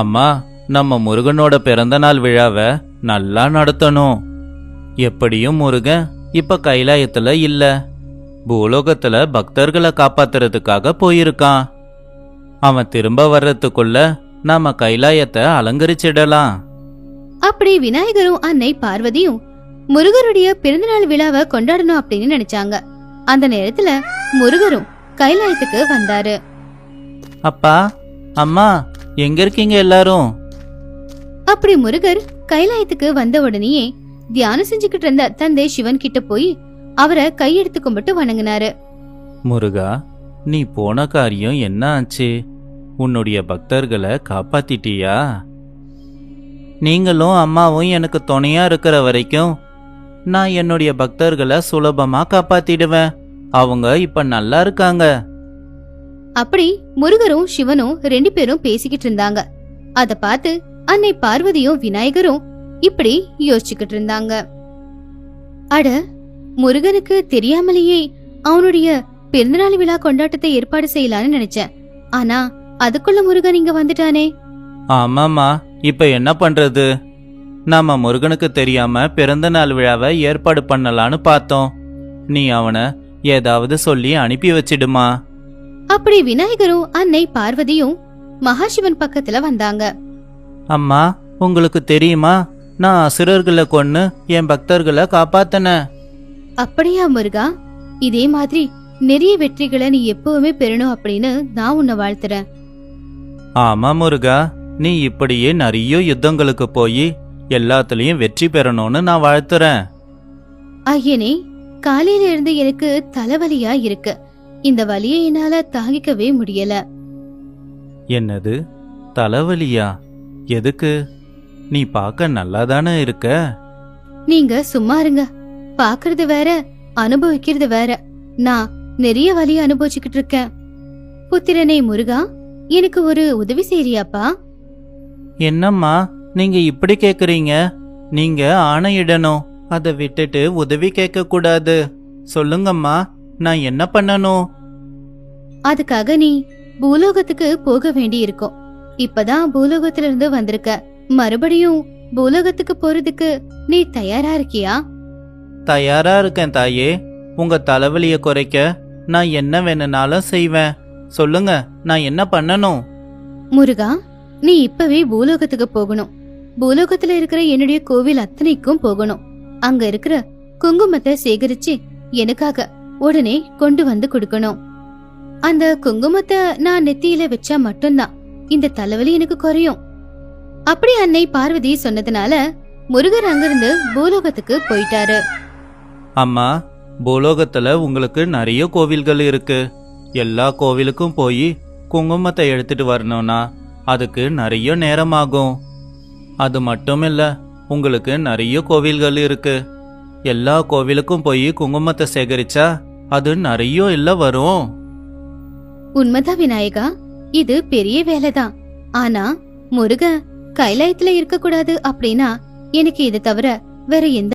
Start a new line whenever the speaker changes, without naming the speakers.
அம்மா நம்ம முருகனோட பிறந்த நாள் விழாவை நல்லா நடத்தணும். எப்படியும் முருகன் இப்ப கைலாயத்துல இல்ல. பூலோகத்துல பக்தர்களை காப்பாத்துறதுக்காக போயிருக்கான். அவன் திரும்ப வர்றதுக்குள்ள நாம கைலாயத்தை அலங்கரிச்சிடலாம்.
அப்படி விநாயகரும் அன்னை பார்வதியும் முருகருடைய பிறந்தநாள் விழாவை கொண்டாடணும் அப்படின்னு நினைச்சாங்க. அந்த நேரத்துல முருகரும் கைலாயத்துக்கு வந்தாரு.
அப்பா அம்மா எங்க இருக்கீங்க எல்லாரும்?
அப்படி முருகர் கைலாயத்துக்கு வந்த உடனேயே தியானம் செஞ்சுக்கிட்டு இருந்த தந்தை சிவன் கிட்ட போய் அவரை கையெடுத்து கும்பிட்டு வணங்கினாரு.
முருகா நீ போன காரியம் என்ன ஆச்சு? உன்னுடைய பக்தர்களை காப்பாத்திட்டியா? நீங்களும் அம்மாவும் எனக்கு துணையா இருக்கிற வரைக்கும் நான் என்னுடைய பக்தர்களை சுலபமா காப்பாத்திடுவேன். அவங்க இப்ப நல்லா இருக்காங்க.
அப்படி முருகரும் சிவனும் ரெண்டு பேரும் பேசிக்கிட்டு இருந்தாங்க. அத பார்த்து அன்னை பார்வதியும் விநாயகரும் இப்படி யோசிச்சுக்கிட்டு இருந்தாங்க. அட முருகனுக்கு தெரியாமலேயே அவனுடைய பிறந்தநாள் விழா கொண்டாட்டத்தை ஏற்பாடு செய்யலான்னு நினைச்சேன். ஆனா அதுக்குள்ள முருகன் இங்க வந்துட்டானே.
ஆமாமா இப்ப என்ன பண்றது? நாம முருகனுக்கு தெரியாம பிறந்த நாள் விழாவை ஏற்பாடு பண்ணலான்னு பார்த்தோம். நீ அவனை ஏதாவது சொல்லி அனுப்பி வச்சிடுமா?
அப்படி விநாயகரும் அன்னை பார்வதியும் மகாசிவன் பக்கத்துல வந்தாங்க.
அம்மா உங்களுக்கு தெரியுமா? நான் அசுரர்களை கொன்னு என் பக்தர்களை காப்பாத்தினேன்
அப்படியா முருகா? இதே மாதிரி நிறைய வெற்றிகளை நீ எப்பவுமே பெறணும் அப்படின்னு நான் உன்னை வாழ்த்துறேன்.
ஆமா முருகா. நீ இப்படியே நிறைய யுத்தங்களுக்கு போய் எல்லாத்துலயும் வெற்றி பெறணும்னு நான் வாழ்த்துறேன்.
ஐயனே காலையில இருந்து எனக்கு தலைவலியா இருக்கு. இந்த வலியை என்னால தாங்கிக்கவே முடியல.
என்னது? தலைவலியா? எதுக்கு? நீ பார்க்க நல்லாதானே இருக்க?
நீங்க சும்மா இருங்க. பாக்குறது வேற அனுபவிக்கிறது வேற. நான் நிறைய வலிய அனுபவிச்சுக்கிட்டு இருக்கேன். புத்திரனே முருகா எனக்கு ஒரு உதவி செய்றியாப்பா?
என்னம்மா நீங்க இப்படி கேக்குறீங்க? நீங்க ஆணையிடணும். அதை விட்டுட்டு உதவி கேட்க கூடாது சொல்லுங்கம்மா. நான் என்ன பண்ணணும்
அதுக்காக நீ பூலோகத்துக்கு போக வேண்டி இருக்கும் இப்பதான் பூலோகத்துல இருந்து வந்திருக்க. மறுபடியும் பூலோகத்துக்கு போறதுக்கு நீ தயாரா இருக்கியா?
தயாரா இருக்கேன் தாயே. உங்க தலைவலிய குறைக்க நான் என்ன வேணும்னாலும் செய்வேன். சொல்லுங்க நான் என்ன பண்ணணும்
முருகா நீ இப்பவே பூலோகத்துக்கு போகணும். பூலோகத்துல இருக்கிற என்னுடைய கோவில் அத்தனைக்கும் போகணும். அங்க இருக்கிற குங்குமத்தை சேகரிச்சு எனக்காக உடனே கொண்டு வந்து கொடுக்கணும். அந்த குங்குமத்தை நான் நெத்தியில வச்சா மட்டும்தான். இந்த தலைவலி எனக்கு குறையும். அப்படி அன்னை பார்வதி சொன்னதுனால முருகர் அங்கிருந்து பூலோகத்துக்கு போயிட்டாரு.
அம்மா பூலோகத்துல உங்களுக்கு நிறைய கோவில்கள் இருக்கு. எல்லா கோவிலுக்கும் போய் குங்குமத்தை எடுத்துட்டு வரணும்னா அதுக்கு நிறைய நேரமாகும். அது மட்டும் இல்ல உங்களுக்கு நிறைய கோவில்கள் இருக்கு. எல்லா கோவிலுக்கும் போய் குங்குமத்தை சேகரிச்சா அது நிறைய இல்ல வரும்.
உண்மைதான் விநாயகா இது பெரிய வேலைதான். ஆனா முருக கைலாயத்துல இருக்க கூடாது அப்படின்னா எனக்கு இது தவிர வேற எந்த